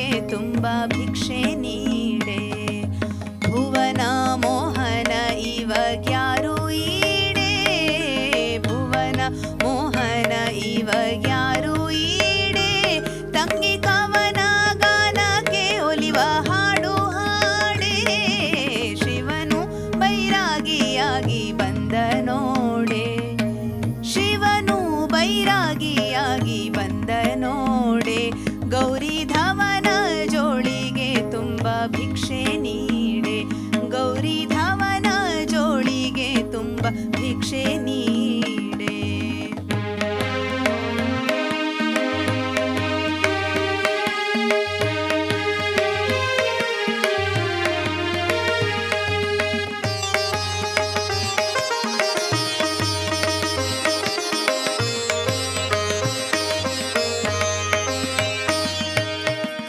ನಮಗೆ ತುಂಬ ಭಿಕ್ಷೆ ನೀ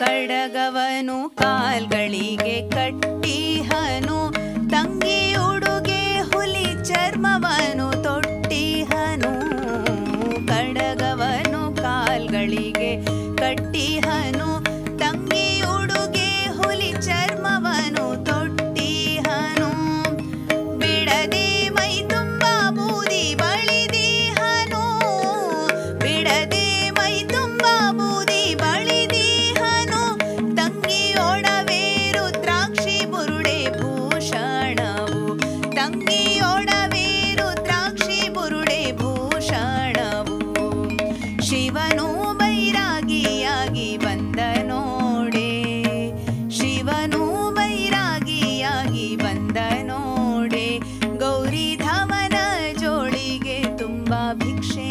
ಕಡಗವನು ಕಾಲ್ಗಳಿಗೆ ಕಟ್ಟಿ ಹನು भिक्षे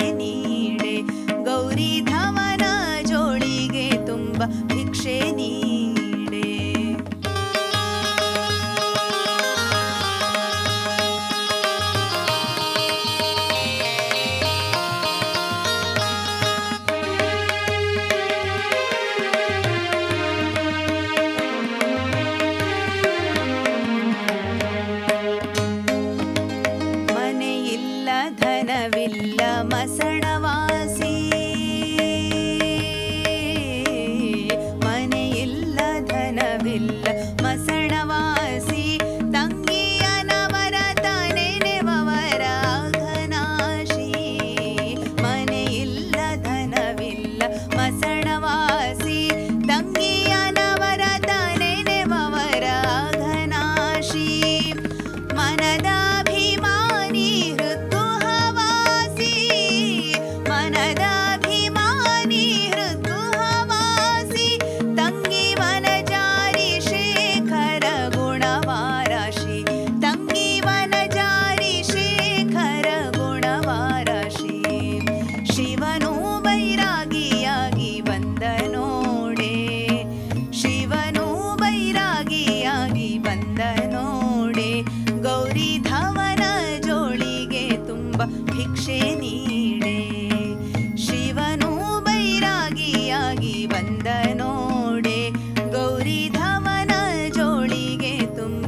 மசணவில்ல மசண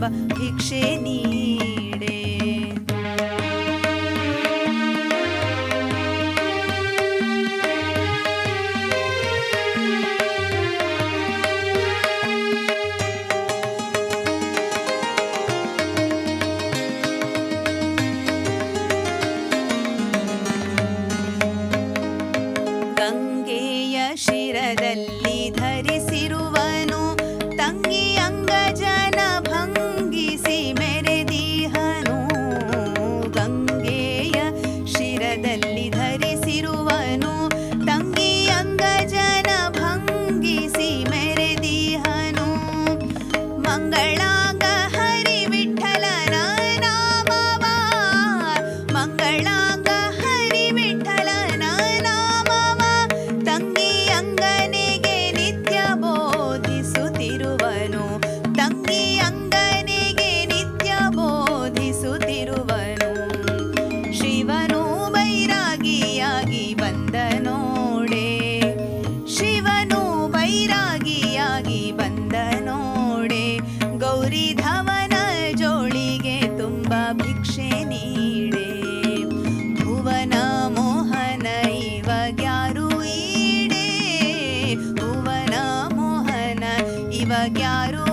ಎಂಬ ಭಿಕ್ಷೆ ನೀಡೆ. ಗಂಗೆಯ ಶಿರದಲ್ಲಿ ಧರಿಸಿರುವನು ಶಿವಗ್ಯಾರೋ